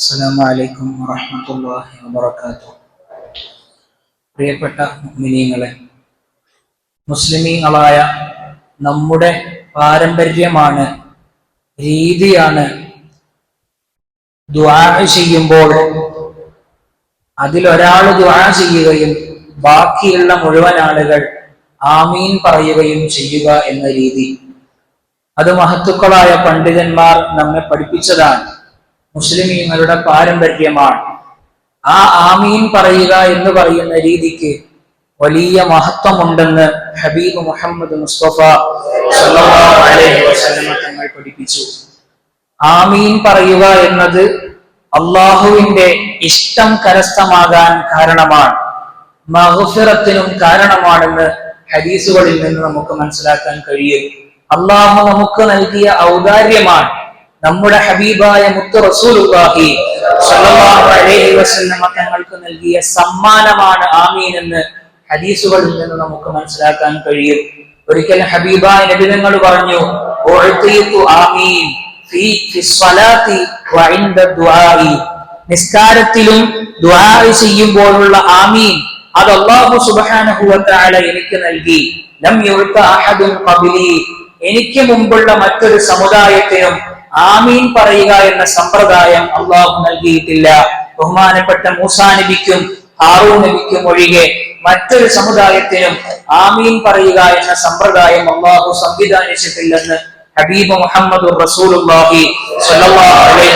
അസ്സാം വലൈക്കും വറഹമത്തല്ലാഹി വബർക്കാത്തു പ്രിയപ്പെട്ട മുഅ്മിനീങ്ങളെ മുസ്ലിമീങ്ങളായ നമ്മുടെ പാരമ്പര്യമാണ് രീതിയാണ് ദുആ ചെയ്യുമ്പോൾ അതിലൊരാൾ ദുആ ചെയ്യുകയും ബാക്കിയുള്ള മുഴുവൻ ആളുകൾ ആമീൻ പറയുകയും ചെയ്യുക എന്ന രീതി. അത് മഹത്തുക്കളായ പണ്ഡിതന്മാർ നമ്മെ പഠിപ്പിച്ചതാണ്. മുസ്ലിമീങ്ങളുടെ പാരമ്പര്യമാണ്. ആ ആമീൻ പറയുക എന്ന് പറയുന്ന രീതിക്ക് വലിയ മഹത്വമുണ്ടെന്ന് ഹബീബ് മുഹമ്മദ് മുസ്തഫ അലൈഹി വസല്ലമ തങ്ങൾ പഠിപ്പിച്ചു. ആമീൻ പറയുക എന്നത് അള്ളാഹുവിന്റെ ഇഷ്ടം കരസ്ഥമാകാൻ കാരണമാണ്. മഹുഫിറത്തിനും കാരണമാണെന്ന് ഹദീസുകളിൽ നിന്ന് നമുക്ക് മനസ്സിലാക്കാൻ കഴിയും. അള്ളാഹു നമുക്ക് നൽകിയ ഔദാര്യമാണ്. നമ്മുടെ ഹബീബായ മുത്തു സ്വല്ലല്ലാഹു അലൈഹി വസല്ലമ തങ്ങൾക്ക് നൽകിയ സമ്മാനമാണ് ആമീൻ എന്ന് ഹദീസുകളിൽ നിന്ന് നമുക്ക് മനസ്സിലാക്കാൻ കഴിയും. ഒരിക്കൽ ഹബീബായ നബി തങ്ങൾ പറഞ്ഞു ആമീൻ ഫീ ദുആഇ. നിസ്കാരത്തിലും ദുആ ചെയ്യുമ്പോഴുള്ള ആമീൻ അത് അല്ലാഹു സുബ്ഹാനഹു എനിക്ക് നൽകി. ലം യുഅത അഹദുൻ എനിക്ക് മുമ്പുള്ള മറ്റൊരു സമുദായത്തിനും ആമീൻ പറയുക എന്ന സമ്പ്രദായം അള്ളാഹു നൽകിയിട്ടില്ല. ബഹുമാനപ്പെട്ട മൂസാ നബിക്കും ഹാറൂ നബിക്കും ഒഴികെ മറ്റൊരു സമുദായത്തിനും ആമീൻ പറയുക എന്ന സമ്പ്രദായം അള്ളാഹു സംവിധാനിച്ചിട്ടില്ലെന്ന് ഹബീബ് മുഹമ്മദ് റസൂലുള്ളാഹി അലൈഹി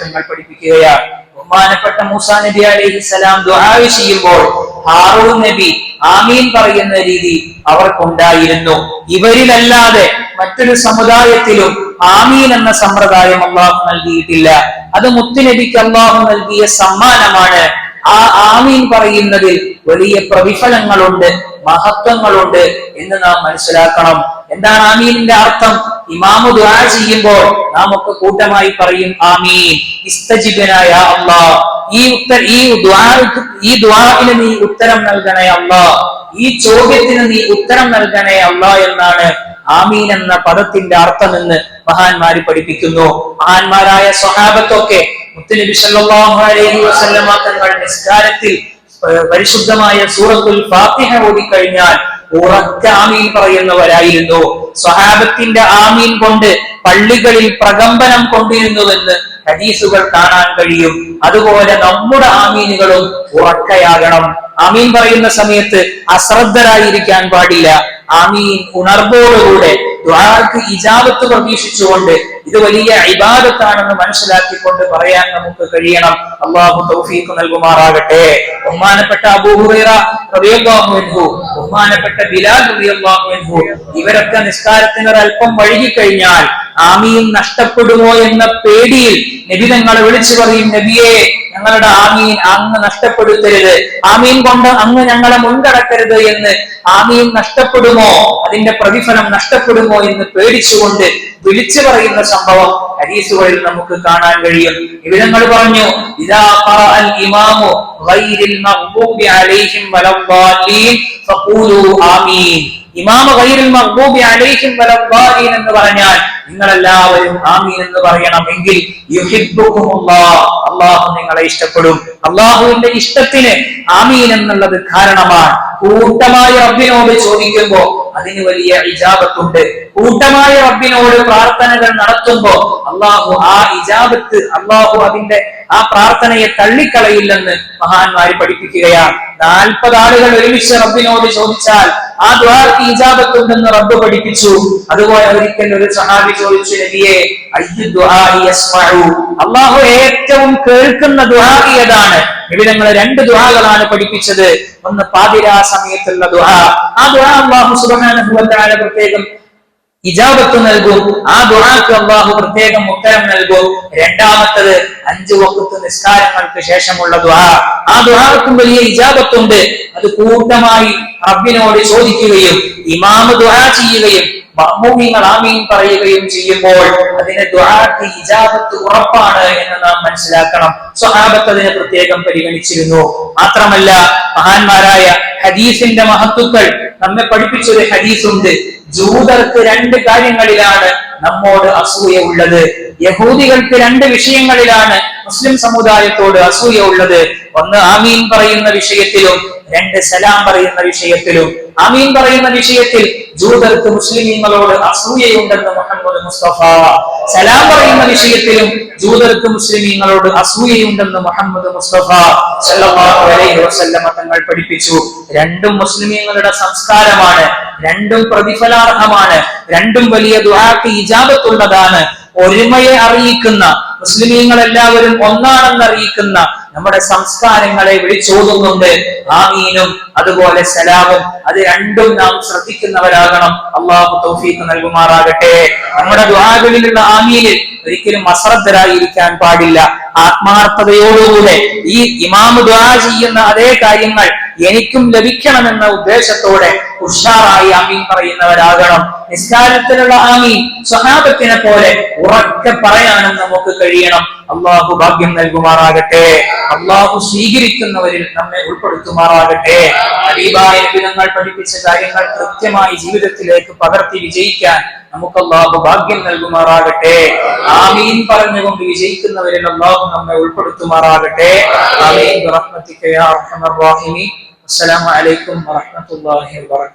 തങ്ങൾ പഠിപ്പിക്കുകയാണ്. ബഹുമാനപ്പെട്ട മൂസാ നബി അലൈഹി സലാം ദുആ ചെയ്യുമ്പോൾ ഹാറൂൻ നബി ആമീൻ പറയുന്ന രീതി അവർക്കുണ്ടായിരുന്നു. ഇവരിലല്ലാതെ മറ്റൊരു സമുദായത്തിലും ആമീൻ എന്ന സമ്പ്രദായം അള്ളാഹു നൽകിയിട്ടില്ല. അത് മുത്തുനബിക്ക് അള്ളാഹു നൽകിയ സമ്മാനമാണ്. ആ ആമീൻ പറയുന്നതിൽ വലിയ പ്രതിഫലങ്ങളുണ്ട് മഹത്വങ്ങളുണ്ട് എന്ന് നാം മനസ്സിലാക്കണം. എന്താണ് ആമീനിന്റെ അർത്ഥം? ഇമാമു ദുആ ചെയ്യുമ്പോൾ നാം ഒക്കെ കൂട്ടമായി പറയും ആമീൻ. ഇസ്തജിബനായ അള്ളാഹ് ഈ ഉത്തര ഈ ദുആ ഈ ദ്വാവിന് നീ ഉത്തരം നൽകണേ അള്ളാ. ഈ ചോദ്യത്തിന് നീ ഉത്തരം നൽകണേ അള്ളാ എന്നാണ് ആമീൻ എന്ന പദത്തിന്റെ അർത്ഥമെന്ന് മഹാന്മാര് പഠിപ്പിക്കുന്നു. മഹാന്മാരായ സ്വഹാബത്തൊക്കെ മുത്തുനബി സല്ലല്ലാഹു അലൈഹി നിസ്കാരത്തിൽ പരിശുദ്ധമായ സൂറത്തുൽ ഫാത്തിഹ ഓതിക്കഴിഞ്ഞാൽ ഉറക്ക ആമീൻ പറയുന്നവരായിരുന്നു. സ്വഹാബത്തിന്റെ ആമീൻ കൊണ്ട് പള്ളികളിൽ പ്രകമ്പനം കൊണ്ടിരുന്നുവെന്ന് ഹദീസുകൾ കാണാൻ കഴിയും. അതുപോലെ നമ്മുടെ ആമീനുകളും ഉറക്കയാകണം. ആമീൻ പറയുന്ന സമയത്ത് അശ്രദ്ധരായിരിക്കാൻ പാടില്ല. ആമീൻ ഉണർവോടുകൂടെ ദ്വാർക്ക് ഇജാബത്ത് പ്രതീക്ഷിച്ചുകൊണ്ട് ഇത് വലിയ ഇബാദത്താണെന്ന് മനസ്സിലാക്കിക്കൊണ്ട് പറയാൻ നമുക്ക് കഴിയണം. അള്ളാഹു തൗഫീഖ് നൽകുമാറാകട്ടെ. ബഹുമാനപ്പെട്ട അൻഹു ബഹുമാനപ്പെട്ട ബിലാൽ റളിയല്ലാഹു അൻഹു ഇവരൊക്കെ നിസ്കാരത്തിന് ഒരല്പം വഴുകിക്കഴിഞ്ഞാൽ ആമീൻ നഷ്ടപ്പെടുമോ എന്ന പേടിയിൽ നബി തങ്ങളെ വിളിച്ചു പറയും നബിയെ ഞങ്ങളുടെ ആമീൻ അങ്ങ് നഷ്ടപ്പെടുത്തരുത്. ആമീൻ കൊണ്ട് അങ്ങ് ഞങ്ങളെ മുൻകടക്കരുത് എന്ന് ആമീൻ നഷ്ടപ്പെടുമോ? അതിന്റെ പ്രതിഫലം നഷ്ടപ്പെടുമോ എന്ന് പേടിച്ചുകൊണ്ട് വിളിച്ചു പറയുന്ന സംഭവം ഹരീസുകളിൽ നമുക്ക് കാണാൻ കഴിയും. ഇവിടങ്ങൾ പറഞ്ഞു ഇദാ അൽ ഇമാമു ഫഖൂലു ആമീൻ. ഇമാമ ഗൈരിൽ എന്ന് പറഞ്ഞാൽ നിങ്ങൾ ഹാമി എന്ന് പറയണമെങ്കിൽ അള്ളാഹു നിങ്ങളെ ഇഷ്ടപ്പെടും. അള്ളാഹുവിന്റെ ഇഷ്ടത്തിന് ആമീൻ എന്നുള്ളത് കാരണമാണ്. കൂട്ടമായ റബ്ബിനോട് ചോദിക്കുമ്പോ അതിന് വലിയ ഇജാബത്തുണ്ട്. കൂട്ടമായ റബ്ബിനോട് പ്രാർത്ഥനകൾ നടത്തുമ്പോ അള്ളാഹു ആ ഇജാബത്ത് അള്ളാഹു അതിന്റെ ആ പ്രാർത്ഥനയെ തള്ളിക്കളയില്ലെന്ന് മഹാന്മാര് പഠിപ്പിക്കുകയാണ്. നാൽപ്പത് ആളുകൾ ഒരുമിച്ച് റബ്ബിനോട് ചോദിച്ചാൽ ആ ദ്വാർക്ക് ഈജാബത്തുണ്ടെന്ന് റബ്ബ് പഠിപ്പിച്ചു. അതുപോലെ ഒരിക്കൽ ഒരു സഹാബി ചോദിച്ചു നബിയെ അള്ളാഹു ഏറ്റവും കേൾക്കുന്ന ദുആ ഏതാണ്? നിബിധങ്ങൾ രണ്ട് ദുആകളാണ് പഠിപ്പിച്ചത്. ഒന്ന് പാതിരാ സമയത്തുള്ള ദുആ. ആ ദുആ അള്ളാഹു തആല പ്രത്യേകം ഇജാബത്ത് നൽകും. ആ ദുആക്ക് അള്ളാഹു പ്രത്യേകം ഉത്തരം നൽകും. രണ്ടാമത്തത് അഞ്ചു വക്കത്ത് നിസ്കാരങ്ങൾക്ക് ശേഷമുള്ള ദുആ. ആ ദുആക്കും വലിയ ഇജാബത്തുണ്ട്. അത് കൂട്ടമായി റബ്ബിനോട് ചോദിക്കുകയും ഇമാമ് ദുആ ചെയ്യുകയും മഅ്മൂമിങ്ങൾ ആമീൻ പറയുകയും ചെയ്യുമ്പോൾ അതിന് ദുആക്ക് ഇജാബത്ത് ഉറപ്പാണ് എന്ന് നാം മനസ്സിലാക്കണം. സ്വഹാബത്ത് അതിനെ പ്രത്യേകം പരിഗണിച്ചിരുന്നു. മാത്രമല്ല മഹാന്മാരായ ഹദീസിന്റെ മഹത്തുക്കൾ നമ്മെ പഠിപ്പിച്ചൊരു ഹദീസുണ്ട്. ജൂതർക്ക് രണ്ട് കാര്യങ്ങളിലാണ് നമ്മോട് അസൂയ ഉള്ളത്. യഹൂദികൾക്ക് രണ്ട് വിഷയങ്ങളിലാണ് മുസ്ലിം സമുദായത്തോട് അസൂയ ഉള്ളത്. ഒന്ന് ആമീൻ പറയുന്ന വിഷയത്തിലും രണ്ട് സലാം പറയുന്ന വിഷയത്തിലും. ആമീൻ പറയുന്ന വിഷയത്തിൽ ജൂതർക്ക് മുസ്ലിമീങ്ങളോട് അസൂയയുണ്ടെന്ന് മുഹമ്മദ് മുസ്തഫ. സലാം പറയുന്ന വിഷയത്തിലും ജൂതർക്ക് മുസ്ലിമീങ്ങളോട് അസൂയയുണ്ടെന്ന് മുഹമ്മദ് മുസ്തഫ അലൈഹി വസല്ലമ തങ്ങൾ പഠിപ്പിച്ചു. രണ്ടും മുസ്ലിമീങ്ങളുടെ സംസ്കാരമാണ്. രണ്ടും പ്രതിഫലാർഹമാണ്. രണ്ടും വലിയ ദുആക്ക് ഇജാബത്തുള്ളതാണ്. ഒരുമയെ അറിയിക്കുന്ന മുസ്ലിമീങ്ങൾ എല്ലാവരും ഒന്നാണെന്ന് അറിയിക്കുന്ന നമ്മുടെ സംസ്കാരങ്ങളെ വിളിച്ചോതുന്നുണ്ട് ആമീനും അതുപോലെ സലാമും. അത് രണ്ടും നാം ശ്രദ്ധിക്കുന്നവരാകണം. അള്ളാഹു തൗഫീഖ് നൽകുമാറാകട്ടെ. നമ്മുടെ ദ്വാകളിലുള്ള ആമീനിൽ ഒരിക്കലും അശ്രദ്ധരായിരിക്കാൻ പാടില്ല. ആത്മാർത്ഥതയോടുകൂടെ ഈ ഇമാമ് ദ്വാ ചെയ്യുന്ന അതേ കാര്യങ്ങൾ എനിക്കും ലഭിക്കണമെന്ന ഉദ്ദേശത്തോടെ ഉഷാറായി ആമീൻ പറയുന്നവരാകണം. നിസ്കാരത്തിലുള്ള ആമീൻ സ്വഹാബത്തിനെ പോലെ ഉറക്കെ പറയാനും നമുക്ക് കഴിയണം. അള്ളാഹു ഭാഗ്യം നൽകുമാറാകട്ടെ. അള്ളാഹു സ്വീകരിക്കുന്നവരിൽ നമ്മെ ഉൾപ്പെടുത്തുമാറാകട്ടെ. ഹബീബായ നബിതങ്ങൾ പഠിപ്പിച്ച കാര്യങ്ങൾ കൃത്യമായി ജീവിതത്തിലേക്ക് പകർത്തി വിജയിക്കാൻ നമുക്ക് അള്ളാഹു ഭാഗ്യം നൽകുമാറാകട്ടെ. ആമീൻ പറഞ്ഞുകൊണ്ട് വിജയിക്കുന്നവരിൽ അള്ളാഹു നമ്മെ ഉൾപ്പെടുത്തുമാറാകട്ടെ. ആമീൻ. അസ്സലാമു അലൈക്കും വറഹ്മത്തുള്ളാഹി വബറകാതുഹു